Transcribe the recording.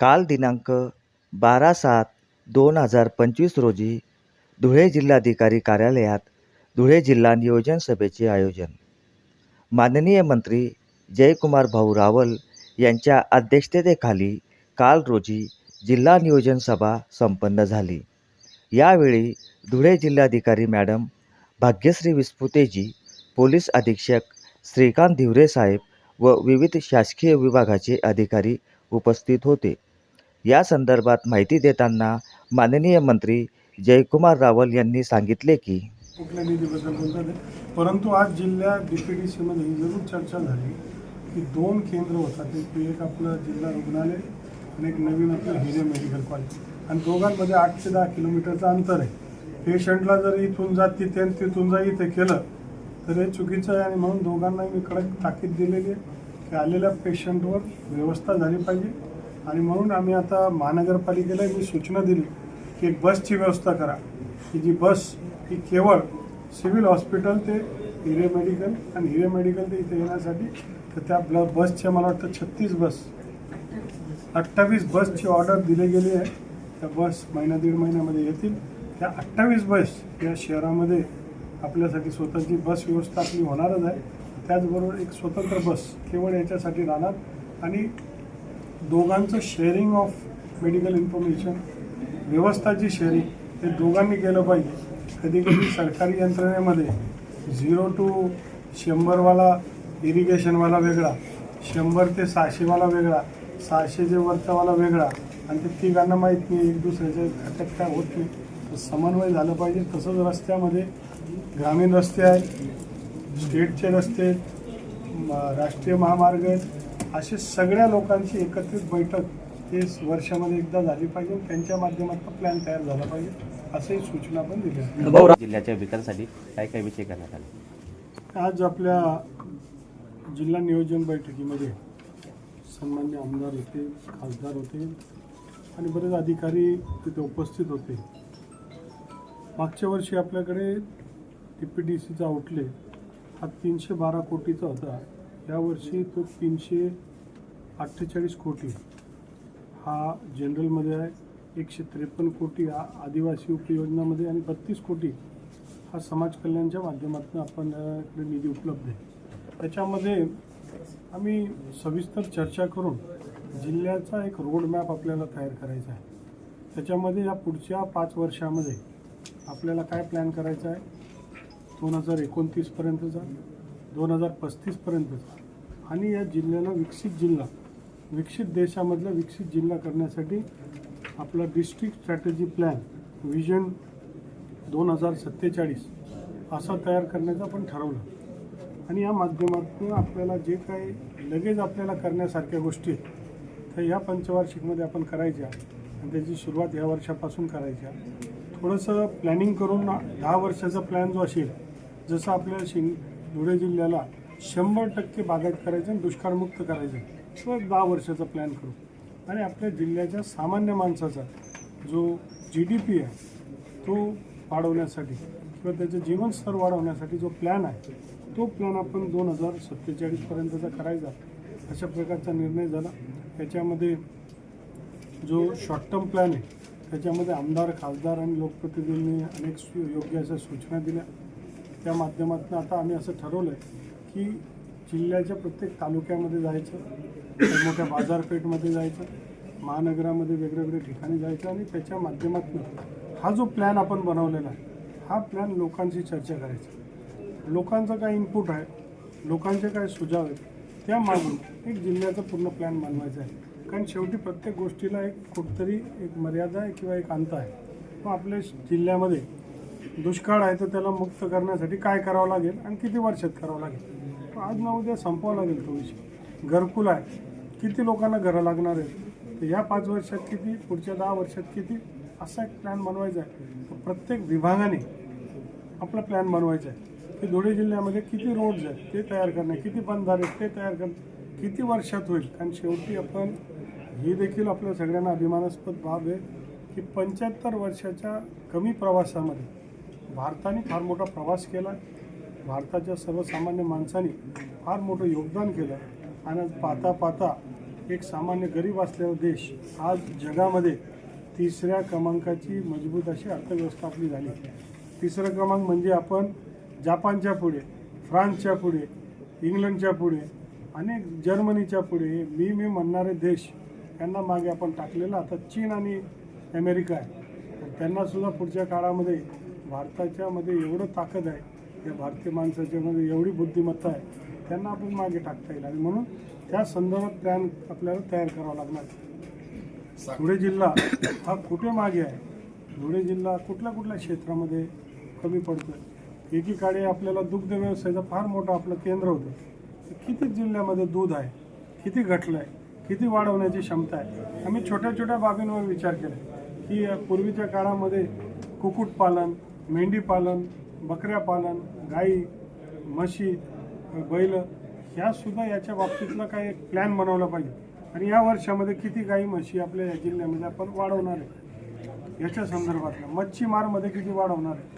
काल दिनांक बारा सात दोन हजार पंचवीस रोजी धुळे जिल्हाधिकारी कार्यालयात धुळे जिल्हा नियोजन सभेचे आयोजन. माननीय मंत्री जयकुमार भाऊ रावल यांच्या अध्यक्षतेखाली काल रोजी जिल्हा नियोजन सभा संपन्न झाली. यावेळी धुळे जिल्हाधिकारी मॅडम भाग्यश्री विस्पुतेजी पोलीस अधीक्षक श्रीकांत धिवरे साहेब व विविध शासकीय विभागाचे अधिकारी उपस्थित होते. या संदर्भात माहिती देताना माननीय मंत्री जयकुमार रावल यांनी सांगितले की कुठल्या निधीबद्दल बोलतात परंतु आज जिल्ह्यात डी पी डी सीमध्ये ही जरूर चर्चा झाली की दोन केंद्र होतात. एक एक आपलं जिल्हा रुग्णालय आणि एक नवीन आपलं हिरे मेडिकल कॉलेज. आणि दोघांमध्ये आठ ते दहा किलोमीटरचं अंतर आहे. पेशंटला जर इथून जा तिथे आणि तिथून जा इथे केलं तर हे चुकीचं आहे आणि म्हणून दोघांना मी कडक ताकीद दिलेली आहे की आलेल्या पेशंटवर व्यवस्था झाली पाहिजे. आणि म्हणून आम्ही आता महानगरपालिकेला मी सूचना दिली की एक बसची व्यवस्था करा. की जी बस ही केवळ सिव्हिल हॉस्पिटल ते हिरे मेडिकल आणि हिरे मेडिकल ते इथे येण्यासाठी तर त्या ब्ल बसच्या मला वाटतं छत्तीस बस अठ्ठावीस बसची ऑर्डर दिली गेली आहे. त्या बस महिना दीड महिन्यामध्ये येतील. त्या अठ्ठावीस बस या शहरामध्ये आपल्यासाठी स्वतःची बस व्यवस्था आपली होणारच आहे. त्याचबरोबर एक स्वतंत्र बस केवळ याच्यासाठी राहणार आणि दोघांचं शेअरिंग ऑफ मेडिकल इन्फॉर्मेशन व्यवस्थाची शेअरिंग हे दोघांनी केलं पाहिजे. कधी कधी सरकारी यंत्रणेमध्ये झिरो टू शंभरवाला इरिगेशनवाला वेगळा शंभर ते सहाशेवाला वेगळा सहाशे जे वरचावाला वेगळा आणि ते तिघांना माहीत नाही एक दुसऱ्याच्या खात्यात काय होत नाही. तर समन्वय झालं पाहिजे. तसंच रस्त्यामध्ये ग्रामीण रस्ते आहेत स्टेटचे रस्ते आहेत, म- राष्ट्रीय महामार्ग आहेत असे सगळ्या लोकांची एकत्रित बैठक हे वर्षामध्ये एकदा झाली पाहिजे. त्यांच्या माध्यमातून प्लॅन तयार झाला पाहिजे. असंही सूचना पण दिल्या. जिल्ह्याच्या विकासासाठी काय काय विषय करण्यात आले? आज आपल्या जिल्हा नियोजन बैठकीमध्ये सन्मान्य आमदार होते खासदार होते आणि बरेच अधिकारी तिथे उपस्थित होते. मागच्या वर्षी आपल्याकडे टी पी डी सीचा आउटले हा तीनशे बारा कोटीचा होता. यावर्षी तो तीनशे अठ्ठेचाळीस कोटी हा जनरलमध्ये आहे एकशे त्रेपन्न कोटी हा आदिवासी उपयोजनामध्ये आणि बत्तीस कोटी हा समाज कल्याणच्या माध्यमातून आपण इकडे निधी उपलब्ध आहे. त्याच्यामध्ये आम्ही सविस्तर चर्चा करून जिल्ह्याचा एक रोड मॅप आपल्याला तयार करायचा आहे. त्याच्यामध्ये या पुढच्या पाच वर्षामध्ये आपल्याला काय प्लॅन करायचा आहे? दोन हजार एकोणतीसपर्यंतचा दोन हजार पस्तीसपर्यंतचा आणि या जिल्ह्याला विकसित जिल्हा विकसित देशामधला विकसित जिल्हा करण्यासाठी आपला डिस्ट्रिक्ट स्ट्रॅटेजी प्लॅन विजन दोन हजार सत्तेचाळीस असा तयार करण्याचं आपण ठरवलं. आणि या माध्यमातून आपल्याला जे काही लगेच आपल्याला करण्यासारख्या गोष्टी आहेत त्या या पंचवार्षिकमध्ये आपण करायच्या. आणि त्याची सुरुवात या वर्षापासून करायच्या. थोडंसं प्लॅनिंग करून दहा वर्षाचा प्लॅन जो असेल जसं आपल्या शिंग धुळे जिल्ह्याला शंभर टक्के बागायत करायचं आणि दुष्काळमुक्त करायचं. तो एक दहा वर्षाचा प्लॅन करू. आणि आपल्या जिल्ह्याच्या सामान्य माणसाचा जो जी डी पी आहे तो वाढवण्यासाठी किंवा त्याचं जीवनस्तर वाढवण्यासाठी जो प्लॅन आहे तो प्लॅन आपण दोन हजार सत्तेचाळीसपर्यंतचा करायचा. अशा प्रकारचा निर्णय झाला. त्याच्यामध्ये जो शॉर्ट टर्म प्लॅन आहे त्याच्यामध्ये आमदार खासदार आणि लोकप्रतिनिधींनी अनेक सु योग्य अशा सूचना दिल्या. त्या माध्यमातून आता आम्ही असं ठरवलं आहे की जिल्ह्याच्या प्रत्येक तालुक्यामध्ये जायचं मोठ्या बाजारपेठमध्ये जायचं महानगरामध्ये वेगवेगळ्या ठिकाणी जायचं आणि त्याच्या माध्यमातून हा जो प्लॅन आपण बनवलेला आहे हा प्लॅन लोकांशी चर्चा करायचा. लोकांचं काय इनपुट आहे लोकांचे काय सुझाव आहेत त्या मागून एक जिल्ह्याचा पूर्ण प्लॅन बनवायचा आहे. कारण शेवटी प्रत्येक गोष्टीला एक कुठतरी एक मर्यादा आहे किंवा एक अंत आहे. मग आपल्या जिल्ह्यामध्ये दुष्काळ आहे तर त्याला मुक्त करण्यासाठी काय करावं लागेल आणि किती वर्षात करावं लागेल? आज ना उद्या संपवावं लागेल तो विषय. घरकुल आहे. किती लोकांना घरं लागणार आहेत? तर ह्या पाच वर्षात किती? पुढच्या दहा वर्षात किती? असा एक प्लॅन बनवायचा आहे. तर प्रत्येक विभागाने आपला प्लॅन बनवायचा आहे. की धुळे जिल्ह्यामध्ये किती रोड्स आहेत ते तयार करणे किती बंधारे आहेत ते तयार करणे किती वर्षात होईल? कारण शेवटी आपण ही देखील आपल्या सगळ्यांना अभिमानास्पद बाब आहे की पंच्याहत्तर वर्षाच्या कमी प्रवासामध्ये भारताने फार मोठा प्रवास केला. भारताच्या सर्वसामान्य माणसांनी फार मोठं योगदान केलं. आणि आज पाहता पाहता एक सामान्य गरीब असलेला देश आज जगामध्ये तिसऱ्या क्रमांकाची मजबूत अशी अर्थव्यवस्था आपली झाली. तिसरा क्रमांक म्हणजे आपण जापानच्या पुढे फ्रान्सच्या पुढे इंग्लंडच्या पुढे आणि जर्मनीच्या पुढे मी मी म्हणणारे देश यांना मागे आपण टाकलेलं. आता चीन आणि अमेरिका आहे. त्यांनासुद्धा पुढच्या काळामध्ये भारताच्या मध्ये एवढं ताकद आहे या भारतीय माणसाच्या मध्ये एवढी बुद्धिमत्ता आहे त्यांना आपण मागे टाकता येईल. आणि म्हणून त्या संदर्भात प्लॅन आपल्याला तयार करावा लागणार धुळे जिल्हा हा कुठे मागे आहे? धुळे जिल्हा कुठल्या कुठल्या क्षेत्रामध्ये कमी पडतो एकीकडे आपल्याला दुग्ध व्यवसायाचं फार मोठं आपलं केंद्र होतं. किती जिल्ह्यामध्ये दूध आहे? किती घटलं आहे किती वाढवण्याची क्षमता आहे? आम्ही छोट्या छोट्या बाबींवर विचार केला की पूर्वीच्या काळामध्ये कुक्कुटपालन मेंढीपालन बकऱ्या पालन गाई म्हशी बैल ह्यासुद्धा याच्या बाबतीतला काही एक प्लॅन बनवला पाहिजे. आणि या वर्षामध्ये किती गाई म्हशी आपल्या या जिल्ह्यामध्ये आपण वाढवणार आहे? याच्या संदर्भातला. मच्छीमारमध्ये किती वाढवणार आहे?